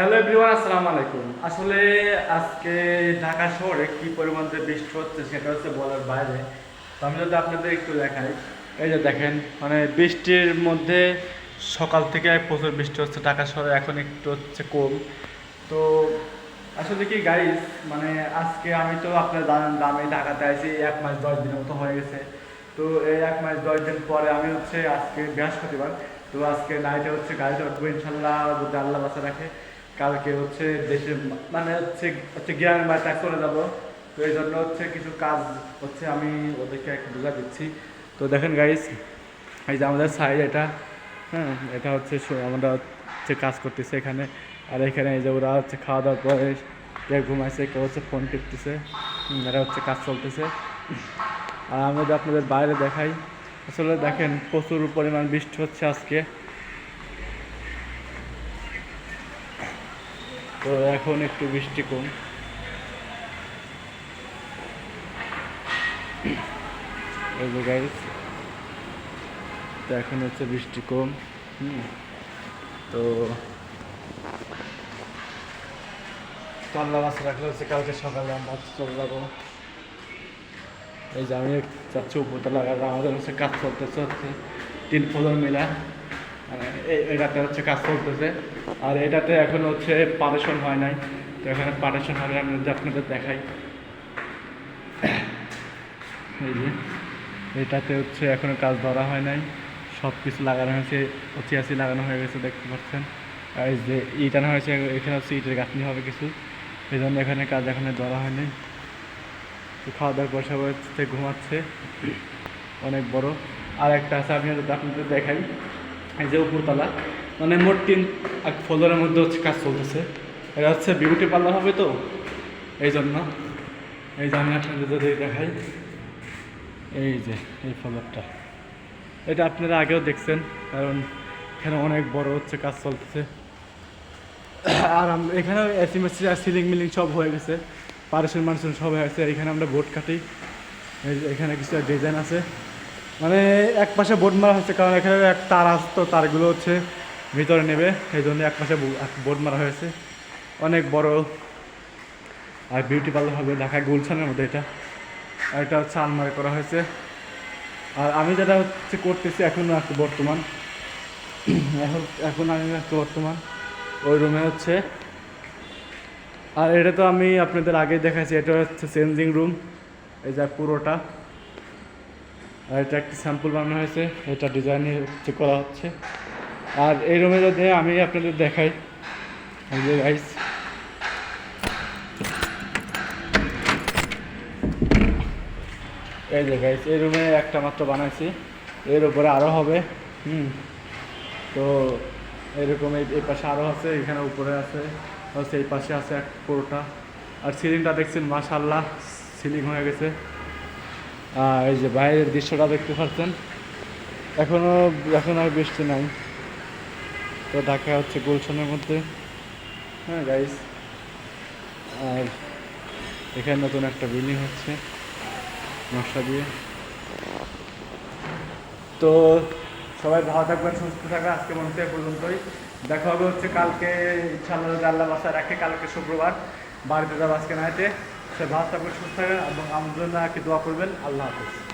Hello everyone, আসসালামু আলাইকুম। আসলে আজকে ঢাকা শহরে কি পরিমাণ যে বৃষ্টি হচ্ছে সেটা হচ্ছে বলার বাইরে। তো আমি যদি আপনাদের একটু দেখাই, এই যে দেখেন মানে বৃষ্টির মধ্যে সকাল থেকে প্রচুর বৃষ্টি হচ্ছে, ঢাকা শহরে এখন একটু হচ্ছে কম। তো আসলে কি গাইস মানে আজকে আমি তো আপনার যে আমি ঢাকাতে আছি এক মাস দশ দিনের মতো হয়ে গেছে। তো এই এক মাস দশ দিন পরে আমি হচ্ছে আজকে বৃহস্পতিবার, তো আজকে নাইটে হচ্ছে গাড়িতে উঠবো ইনশাল্লাহ যদি আল্লাহ বাসা রাখে। কালকে হচ্ছে দেশে মানে হচ্ছে হচ্ছে গ্রামের বাড়িতে চলে যাব। তো এই জন্য হচ্ছে কিছু কাজ হচ্ছে আমি ওদেরকে একটু বুঝা দিচ্ছি। তো দেখেন গাইস এই যে আমাদের সাইড এটা হ্যাঁ এটা হচ্ছে আমরা হচ্ছে কাজ করতেছে এখানে। আর এখানে এই যে ওরা হচ্ছে খাওয়া দাওয়ার পরে কেউ ঘুমাইছে, কেউ হচ্ছে ফোন টিপতেছে এটা হচ্ছে কাজ চলতেছে। আর আমি যদি আপনাদের বাইরে দেখাই, আসলে দেখেন প্রচুর পরিমাণ বৃষ্টি হচ্ছে আজকে। তো এখন একটু বৃষ্টি কম। যে তো এখন হচ্ছে বৃষ্টি কম, হুম। তো কাল্লা মাছ রাখলে হচ্ছে কালকে সকালে আমরা চলে যাব। এই যে আমি চাচ্ছি উপরতলা আমাদের হচ্ছে কাজ চলতেছে হচ্ছে তিন ফলন মিলা। এটাতে হচ্ছে কাজ চলতেছে। আর এটাতে এখন হচ্ছে পারেশন হয় নাই। তো এখানে পারেশন হবে আমি আপনাদের দেখাই। এই যে, এটাতে হচ্ছে এখনও কাজ ধরা হয় নাই। সব কিছু লাগানো হয়েছে চিয়াসি লাগানো হয়ে গেছে, দেখতে পাচ্ছেন। আর যে ইটানো হয়েছে, এখানে হচ্ছে ইটের গাঁথনি হবে কিছু। এই জন্য এখানে কাজ এখনও ধরা হয় নাই। তো খাওয়া দাওয়ার পর হচ্ছে ঘুমাচ্ছে। অনেক বড়। আর একটা আছে, আমি আপনাদের দেখাই। এই যে উপরতলা মানে মোট তিন, এক ফ্লোরের মধ্যে হচ্ছে কাজ চলতেছে। এটা হচ্ছে বিউটি পার্লার হবে তো? এই জন্য এই যে আমি আপনাদের যদি দেখাই, এই যে, এই ফ্লোরটা। এটা আপনারা আগেও দেখছেন, কারণ এখানে অনেক বড় হচ্ছে কাজ চলতেছে। আর এখানে এসি মেসি আর সিলিং মিলিং সব হয়ে গেছে। পারেশন মানুষজন সব হয়ে গেছে এখানে আমরা বোর্ড কাটি। এখানে কিছু ডিজাইন আছে। মানে এক পাশে বোর্ড মারা হচ্ছে কারণ এখানে এক তার আসতো, তারগুলো হচ্ছে ভিতরে নেবে সেই জন্য এক পাশে বোর্ড মারা হয়েছে। অনেক বড় আর বিউটি পার্লার হবে ঢাকা গুলশানের মধ্যে এটা। আর এটা হচ্ছে আলমারি করা হয়েছে। আর আমি যেটা হচ্ছে করতেছি এখন একটু বর্তমান। এখন এখন আমি একটু বর্তমান। ওই রুমে হচ্ছে। আর এটা তো আমি আপনাদের আগে দেখাচ্ছি এটা হচ্ছে চেঞ্জিং রুম এই যে পুরোটা। আর এটা একটি স্যাম্পল বানানো হয়েছে, এটা ডিজাইন হচ্ছে করা হচ্ছে। আর এই রুমে যদি আমি আপনাদের দেখাই গাইস এই যে গাইস এই রুমে একটা মাত্র বানাইছি, এর উপরে আরও হবে, হুম। তো এরকম এই পাশে আরও আছে, এখানে উপরে আছে এই পাশে আছে এক পুরোটা। আর সিলিংটা দেখছেন মাশাল্লাহ সিলিং হয়ে গেছে। এই যে বাইরের দৃশ্যটা দেখতে পাচ্ছেন এখনও এখন আর বৃষ্টি নাই। তো ঢাকা হচ্ছে গুলশানের মধ্যে। হ্যাঁ গাইস আর এখানে নতুন একটা বিল্ডিং হচ্ছে, নকশা দিয়ে। তো সবাই ভালো থাকবেন, সুস্থ থাকবেন, আজকে মনে পর্যন্তই। দেখা হবে হচ্ছে কালকে, ইনশাআল্লাহ, আল্লাহ বাসা রাখে, কালকে শুক্রবার। বাড়িতে যাব আজকে নাইটে সে ভালো থাকবেন সুস্থ থাকবেন এবং আমার জন্য কি দোয়া করবেন। আল্লাহ হাফিজ।